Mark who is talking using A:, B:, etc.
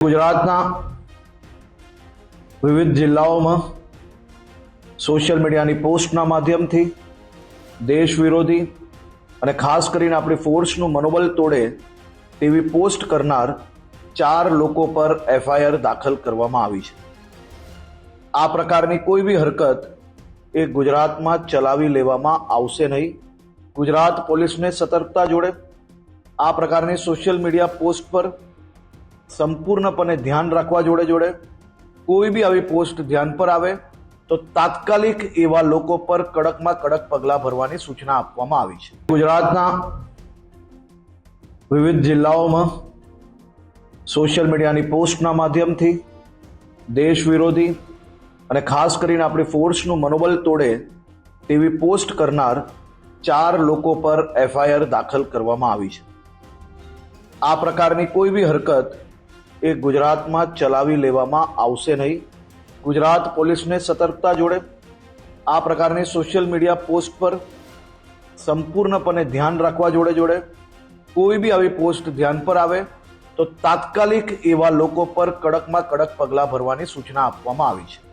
A: ગુજરાતના વિવિધ જિલ્લાઓમાં સોશિયલ મીડિયાની પોસ્ટના માધ્યમથી દેશ વિરોધી અને ખાસ કરીને આપણી ફોર્સનું મનોબળ તોડે તેવી પોસ્ટ કરનાર ચાર લોકો પર એફઆઈઆર દાખલ કરવામાં આવી છે. આ પ્રકારની કોઈ બી હરકત એ ગુજરાતમાં ચલાવી લેવામાં આવશે નહીં. ગુજરાત પોલીસને સતર્કતા જોડે આ પ્રકારની સોશિયલ મીડિયા પોસ્ટ પર સંપૂર્ણપણે ધ્યાન રાખવા જોડે જોડે, કોઈ બી આવી પોસ્ટ ધ્યાન પર આવે, તો તાત્કાલિક એવા લોકો પર કડકમાં કડક પગલાં ભરવાની સૂચના આપવામાં આવી છે. ગુજરાતના વિવિધ જિલ્લાઓમાં સોશિયલ મીડિયાની પોસ્ટના માધ્યમથી દેશ વિરોધી અને ખાસ કરીને આપણી ફોર્સનું મનોબળ તોડે તેવી પોસ્ટ કરનાર ચાર લોકો પર એફઆઈઆર દાખલ કરવામાં આવી છે. આ પ્રકારની કોઈ બી હરકત એ ગુજરાતમાં ચલાવી લેવામાં આવશે નહીં. ગુજરાત પોલીસને સતર્કતા જોડે આ પ્રકારની સોશિયલ મીડિયા પોસ્ટ પર સંપૂર્ણપણે ધ્યાન રાખવા જોડે જોડે કોઈ બી આવી પોસ્ટ ધ્યાન પર આવે તો તાત્કાલિક એવા લોકો પર કડકમાં કડક પગલાં ભરવાની સૂચના આપવામાં આવી છે.